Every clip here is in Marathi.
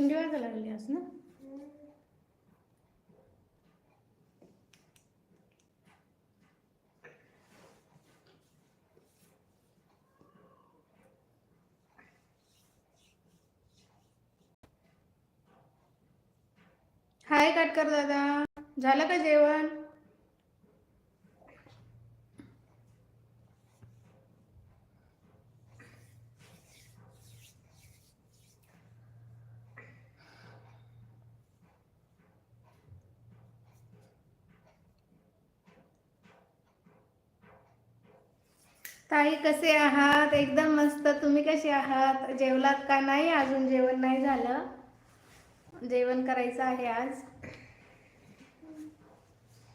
थंडी वाजायला लागली आज ना? हाय काटकर दादा झालं का जेवण? ताई कसे आहात? एकदम मस्त. तुम्ही कसे आहात? जेवलात का नाही? अजून जेवण नाही झालं. जेवण करायचं आहे आज.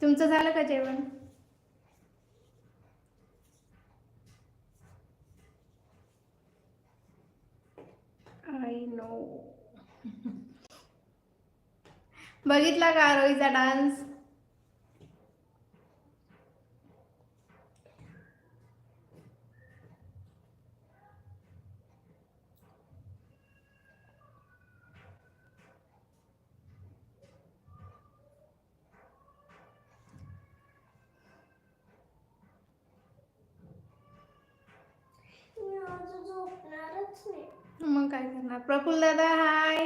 तुमचं झालं का जेवण? आय नो बघितला का आरोहीचा डान्स मी आज झोपणारच नाही मग काय दादा हाय.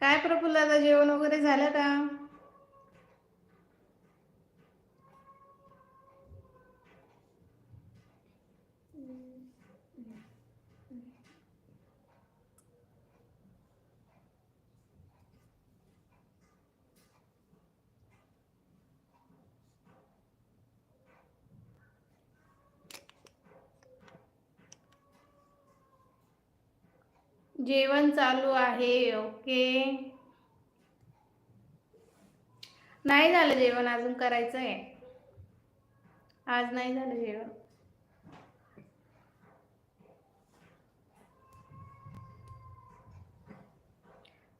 काय प्रफुल्ल दादा जेवण वगैरे झालं का जेवण चालू आहे ओके. नाही झालं जेवण अजून करायचं आहे आज नाही झालं जेवण.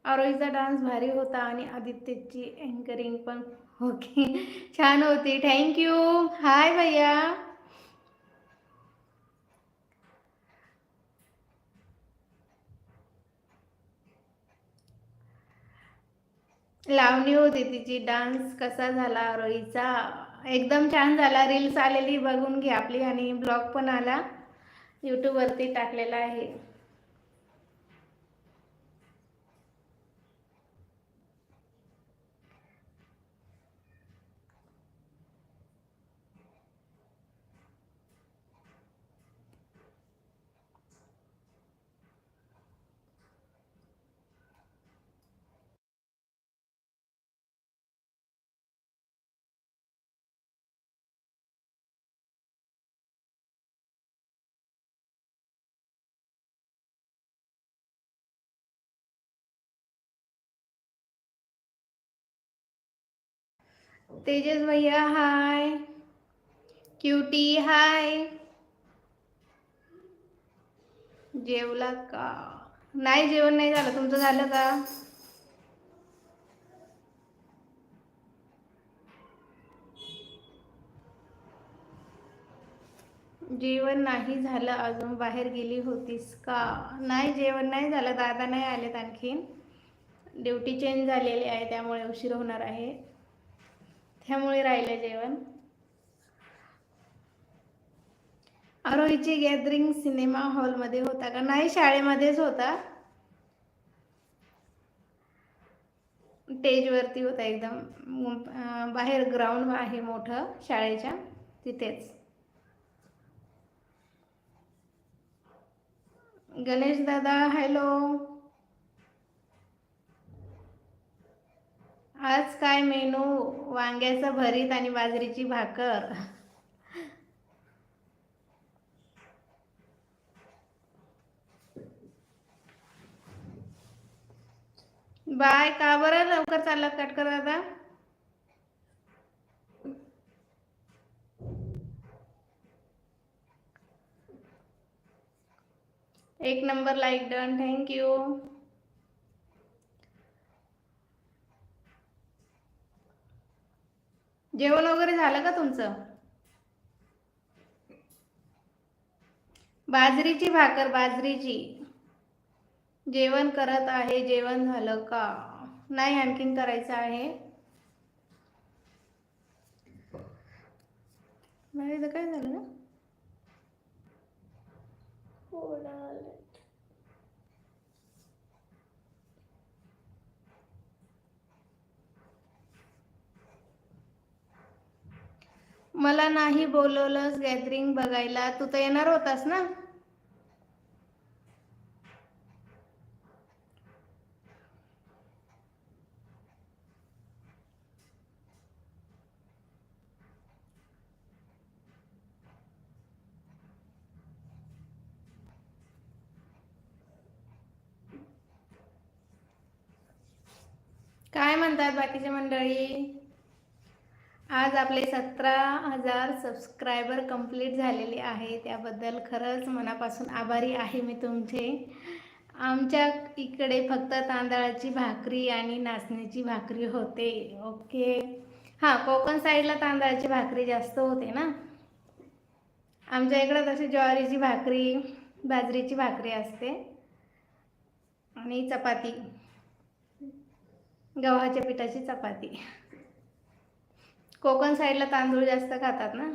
आरोहीचा डान्स भारी होता आणि आदित्यची अँकरिंग पण ओके छान होती. थँक्यू हाय भैया. लावणी होती तिची डान्स कसा झाला रोईचा? एकदम छान झाला. रील्स आलेली बघून घे आपली आणि ब्लॉग पण आला. यूट्यूबवरती टाकलेला आहे. तेजस भैया हाय. क्यूटी हाय. जेवला का? नाही जेवण नाही झालं. तुमचं झालं का? जेवण नाही झालं. अजून बाहेर गेली होतीस का? नाही जेवण नाही झालं. दादा नाही आलेत आणखीन. ड्युटी चेंज झालेली आहे त्यामुळे उशीर होणार आहे. त्यामुळे राहिलं जेवण. आरोहीची गॅदरिंग सिनेमा हॉलमध्ये होता का? नाही शाळेमध्येच होता. स्टेजवरती होता एकदम. बाहेर ग्राउंड आहे मोठं शाळेच्या तिथेच. गणेश दादा हॅलो. आज काय मेनू? वांग्याचं भरीत आणि बाजरीची भाकर. बाय का बरं लवकर चालला कट कर दादा? एक नंबर लाईक डन थँक्यू. जेवण वगैरे झालं का तुमचं? बाजरीची भाकर बाजरीची. जेवण करत आहे जेवण झालं का? नाही आणखीन करायचं आहे. काय झालं? ना मला नाही बोलवलंस गॅदरिंग बघायला. तू तर येणार होतास ना? काय म्हणतात बाकीचे मंडळी? आज आपले सतरा हजार सबस्क्रायबर कंप्लीट झालेले आहे. त्याबद्दल खरंच मनापासून आभारी आहे मी तुमचे. आमच्या इकडे फक्त तांदळाची भाकरी आणि नाचणीची भाकरी होते. ओके. हां कोकण साईडला तांदळाची भाकरी जास्त होते ना? आमच्या इकडं तशी ज्वारीची भाकरी बाजरीची भाकरी असते. आणि चपाती. गव्हाच्या पिठाची चपाती. कोकण साईडला तांदूळ जास्त खातात ना?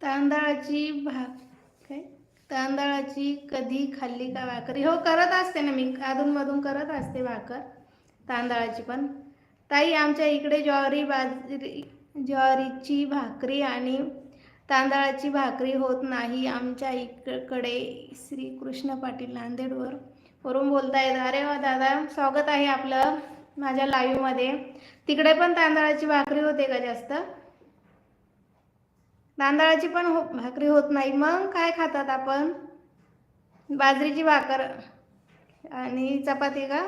तांदळाची भाक तांदळाची कधी खाल्ली का भाकरी हो करत असते ना मी. अधूनमधून करत असते भाकर तांदळाची पण. ताई आमच्या इकडे ज्वारी बाजरी ज्वारीची भाकरी आणि तांदळाची भाकरी होत नाही. आमच्या इकडे श्रीकृष्ण पाटील नांदेडवर. वरून बोलतायत अरे वा दादा स्वागत आहे आपलं माझ्या लाईव्हमध्ये तिकडे पण तांदळाची भाकरी होते का जास्त? तांदळाची पण हो भाकरी होत नाही. मग काय खातात आपण? बाजरीची भाकर आणि चपाती का?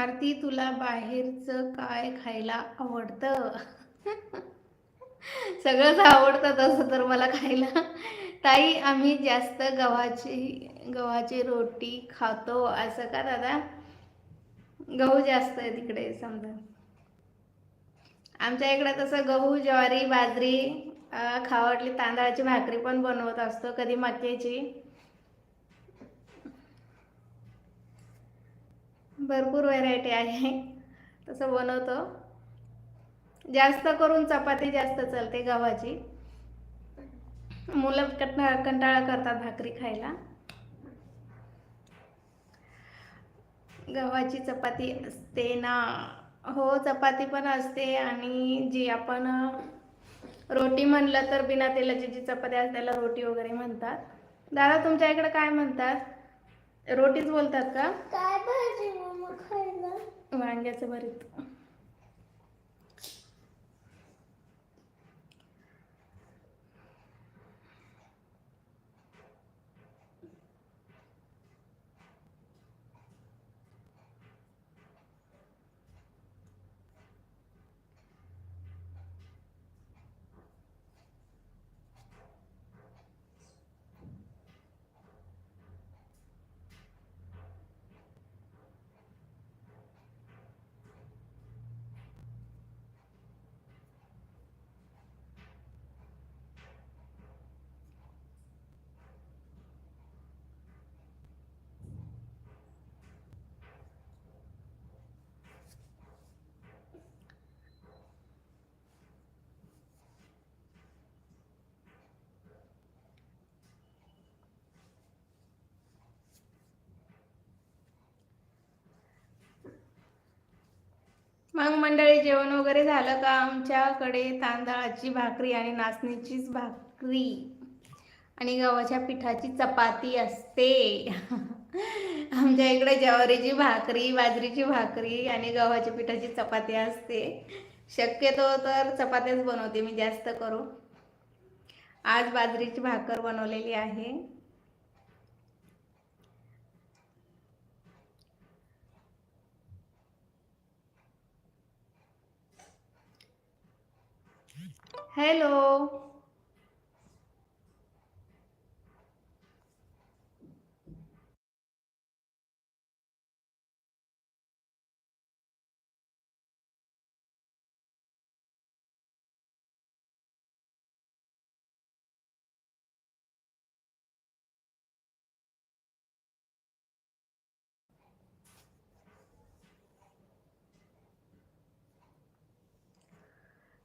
आरती तुला बाहेरचं काय खायला आवडतं? सगळंच आवडतं तसं तर मला खायला. ताई आम्ही जास्त गव्हाची गव्हाची रोटी खातो असं का दादा? गहू जास्त आहे तिकडे समजा. आमच्या इकडे तसं गहू ज्वारी बाजरी खावटली तांदळाची भाकरी पण बनवत असतो कधी मक्याची. भरपूर व्हरायटी आहे. तसं बनवतो. जास्त करून चपाती जास्त चालते गव्हाची. मुलं कंटाळा कंटाळा करतात भाकरी खायला. गव्हाची चपाती असते ना. हो चपाती पण असते आणि जी आपण रोटी म्हणलं तर बिना तेलाची जी चपाती असते त्याला रोटी वगैरे म्हणतात. दादा तुमच्या इकडे काय म्हणतात? रोटीच बोलतात का? काय भाजी? वांग्याचं भरीत. मग मंडळी जेवण वगैरे झालं का? आमच्याकडे तांदळाची भाकरी आणि नाचणीचीच भाकरी आणि गव्हाच्या पिठाची चपाती असते. आमच्या इकडे ज्वारीची भाकरी बाजरीची भाकरी आणि गव्हाच्या पिठाची चपाती असते. शक्यतो तर चपात्याच बनवते मी जास्त करू आज बाजरीची भाकर बनवलेली आहे. हॅलो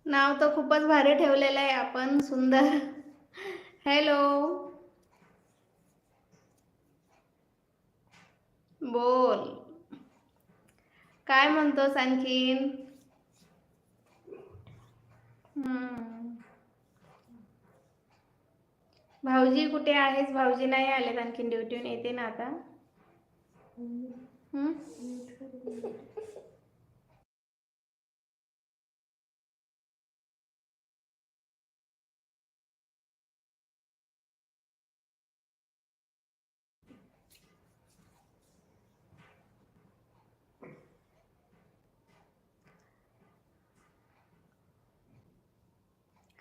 नाव तर खूपच भारी ठेवलेलं आहे आपण सुंदर. हॅलो बोल. काय म्हणतोस आणखीन? भाऊजी कुठे आहेस? भाऊजी नाही आलेत आणखीन ड्युटीहून येते ना आता.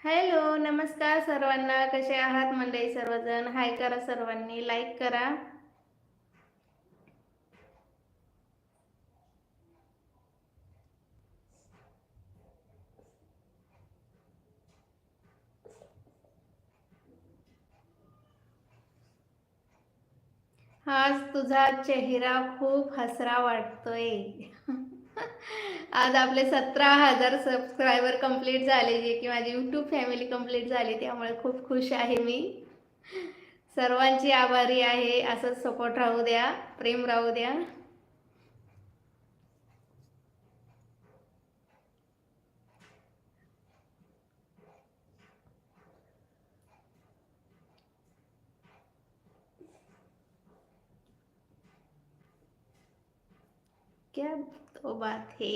हॅलो नमस्कार सर्वांना. कसे आहात मंडळी सर्वजण? हाय करा सर्वांनी. लाईक करा. आज तुझा चेहरा खूप हसरा वाटतोय. आज आपले सतरा हजार सबस्क्रायबर कंप्लीट झाले जे की माझी यूट्यूब फॅमिली कंप्लीट झाली त्यामुळे खूप खुश आहे मी. सर्वांची आभारी आहे असंच सपोर्ट राहू द्या प्रेम राहू द्या. क्या तो बात है.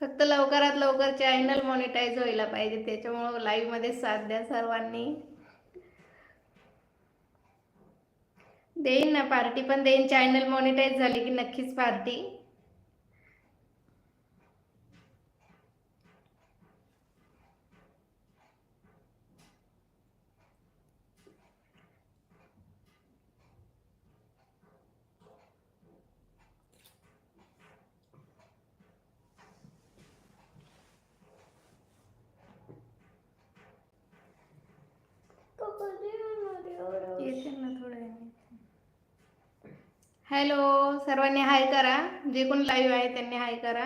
फक्त लवकरात लवकर चॅनल मॉनिटाईज व्हायला पाहिजे त्याच्यामुळं लाईव्हमध्ये साथ द्या सर्वांनी. देईन ना पार्टी पण देईन. चॅनल मॉनिटाईज झाली की नक्कीच पार्टी तो कधी येणार एवढं? येते ना थोड्या वेळाने. हॅलो सर्वांनी हाय करा. जे कोण लाईव्ह आहे त्यांनी हाय करा.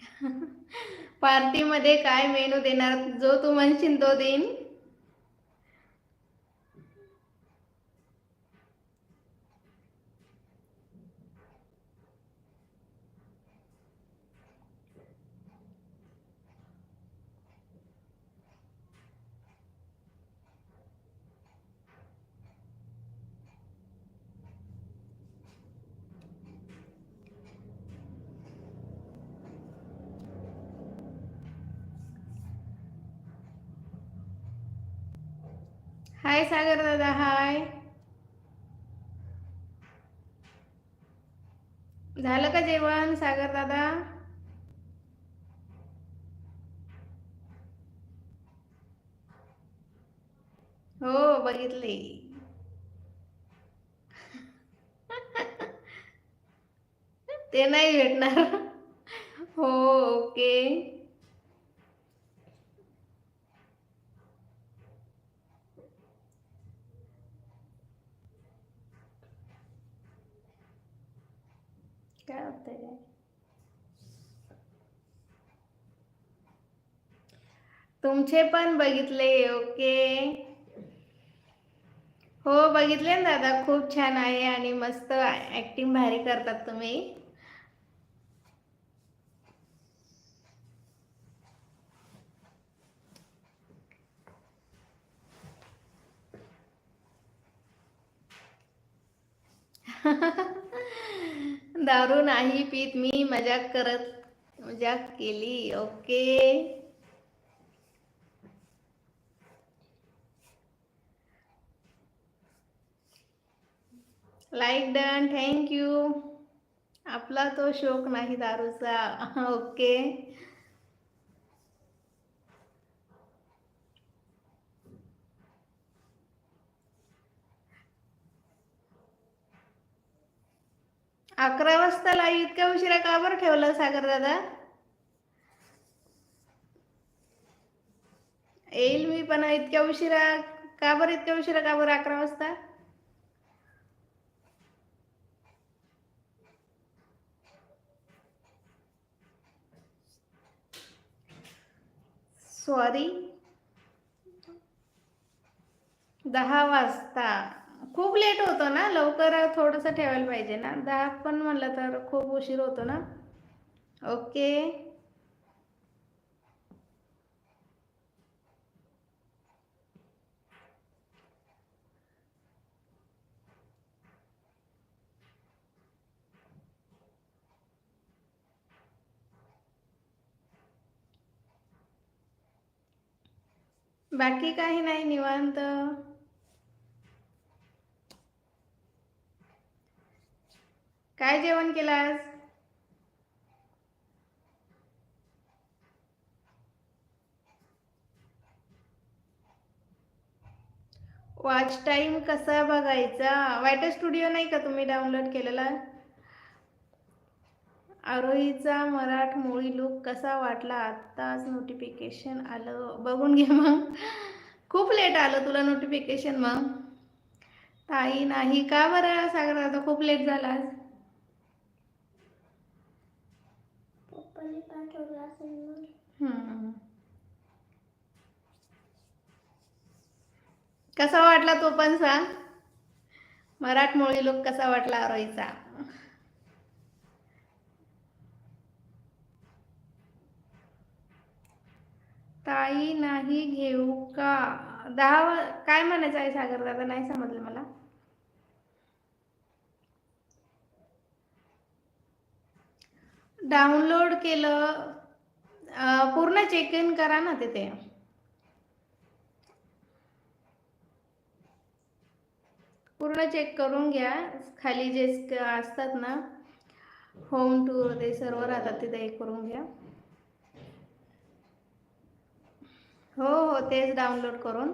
पार्टीमध्ये काय मेनू देणार? जो तू म्हणशील तो देईन. हाय सागर दादा हाय. झालं का जेवण सागर दादा? हो बघितले. ते नाही भेटणार. हो ओके. काय काय तुमचे पण बघितले ओके. हो बघितले ना दादा खूप छान आहे आणि मस्त ऍक्टिंग भारी करतात तुम्ही. दारू नाही पीत मी मजाक करत मजाक केली. Okay. Like done thank you आपला तो शोक नाही दारूचा. ओके. अकरा वाजता लाईव्ह इतक्या उशिरा का बरं ठेवलं सागर दादा? येईल मी पण इतक्या उशिरा का बरं इतक्या उशिरा का बरं अकरा वाजता? सॉरी दहा वाजता. खूप लेट होतो ना लवकर थोडंसं ठेवायला पाहिजे ना. दहा पण म्हणलं तर खूप उशीर होतो ना. ओके. बाकी काही नाही निवांत. काय जेवण केलं आज वॉच टाइम कसा बघायचा? वायटर स्टुडिओ नाही का तुम्ही डाउनलोड केलेला? आरोहीचा मराठमोळी लुक कसा वाटला? आत्ताच नोटिफिकेशन आलं. बघून घे मग. खूप लेट आलं तुला नोटिफिकेशन मग. ताई नाही का बरं? सागर आता खूप लेट झाला आज पप्पाने पाठवला असेल मग कसा वाटला तो पण सांग. मराठमोळी लोक कसा वाटला आरोहीचा? ताई नाही घेऊ का? दहा काय म्हणायचं आहे सागर दादा? नाही समजलं मला. डाउनलोड केलं पूर्ण चेक इन करा ना तिथे. पूर्ण चेक करून घ्या. खाली जे असतात ना होम टूर ते सर्व राहतात तिथे एक करून घ्या. हो हो तेच डाउनलोड करून.